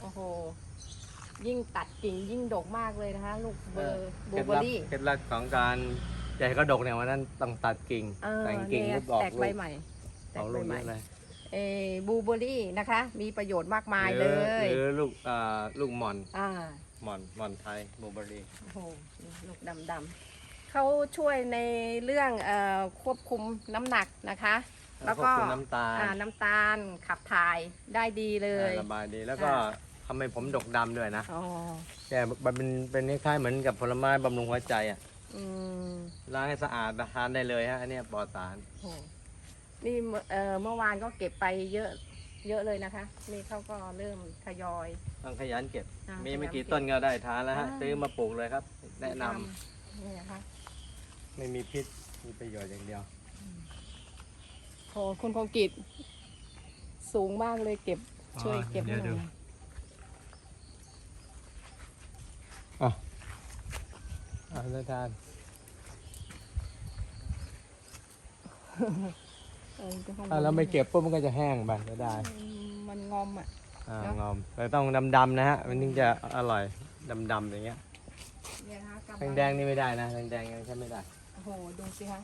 โอ้โห ยิ่งตัดกิ่งยิ่งดกมากเลยนะคะ ลูกเบอร์บลูเคล็ดเบอลับร์รี่ เคล็ดลับของการใหญ่กระดกเนี่ยวันนั้นต้องตัดกิ่งเออแต่งกิ่งเนี่ยรูปออกแตกลูใบกใหม่แตออกกใบลูกใหเยม่อะเลยเออบลูเบอร์รี่นะคะ มีประโยชน์มากมายหเลรือยหรือลูกอ่าลูกหม่อนอ่า หม่อนหม่อนไทยบลูเบอร์รี่ โอ้โหนี่ลูกดำดำๆเขาช่วยในเรื่องเอ่อควบคุมน้ำหนักนะคะ แล้วก็ควบคุมน้ำตาล อ่าน้ำตาลขับถ่ายได้ดีเลย อ่าระบายดีแล้วก็ค่ะ ทำให้ผมดกดำด้วยนะอ๋อแต่มันเป็นเป็นคล้ายๆเหมือนกับผลไม้บำรุงหัวใจอะอืมล้างให้สะอาดทานได้เลยฮะอันเนี้ยปลอดสารโอ้นี่เมื่อเอ่อเมื่อวานก็เก็บไปเยอะ เยอะเลยนะคะ นี่เขาก็เริ่มทยอย ต้องขยันเก็บ อ่ามีขยันไม่กี่เก็บต้นก็ได้ทานแล้วฮะอ่า ซื้อมาปลูกเลยครับ แนะนำนี่นะคะ ไม่มีพิษมีประโยชน์อย่างเดียวโอ้คุณคงกิจสูงมากเลยเก็บช่วยเก็บให้หน่อย อะอะได้ทานเออก็ข้งบนถ้าเราไม่เก็บปุ๊บมันก็จะแห้งไปก็ได้อืมมันงอมอะ อ่าเนอะงอมแต่ต้องดำๆนะฮะ มันถึงจะอร่อยดำๆอย่างเงี้ยเนี่ยนะคะกำลังแดงๆนี่ไม่ได้นะแดงๆยังใช้ไม่ได้โอ้โห ดูสิคะ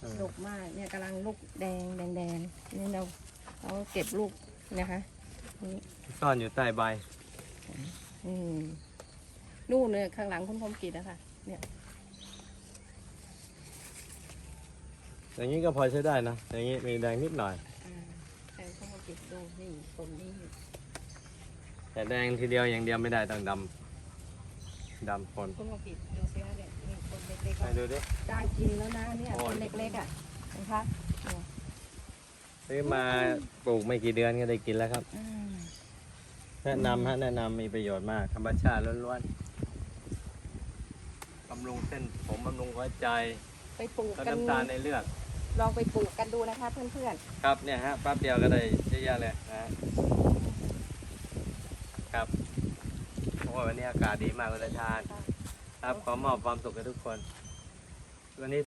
เออดกมาก เนี่ยกำลังลูกแดงแดงแดงนี่เราเราเก็บลูกนะคะนี่ซ่อนอยู่ใต้ใบ อืม นู่นเลยข้างหลังคุณคมกิจนะคะเนี่ยอย่างนี้ก็พอใช้ได้นะ อย่างนี้มีแดงนิดหน่อยอ่าแต่คุณคมกิจดูนี่ต้นนี้แต่แดงทีเดียวอย่างเดียวไม่ได้ต้องดำดำคนคุณคมกิจดูสิคะเนี่ยนี่ต้นเล็กๆไปก็ดูดิ ได้กินแล้วนะเนี่ยโอ้ต้ยนเล็กๆอะนะคะเนี่ยซื้อมาปลูกไม่กี่เดือนก็ได้กินแล้วครับ อืมแนะนำฮะแนะนำมีประโยชน์มากธรรมชาติล้วนๆบำรุงเส้นผมบำรุงหัวใจไปปลูกลดกันน้ำตาลในเลือดลองไปปลูกกันดูนะคะเพื่อนครับเนี่ยฮะแป๊บเดียวก็ได้เยอะแยะเลยนะฮะครับโอ้ยวันนี้อากาศดีมากเลยทาน ๆ ครับขอมอบความสุขให้ทุกคน วันนี้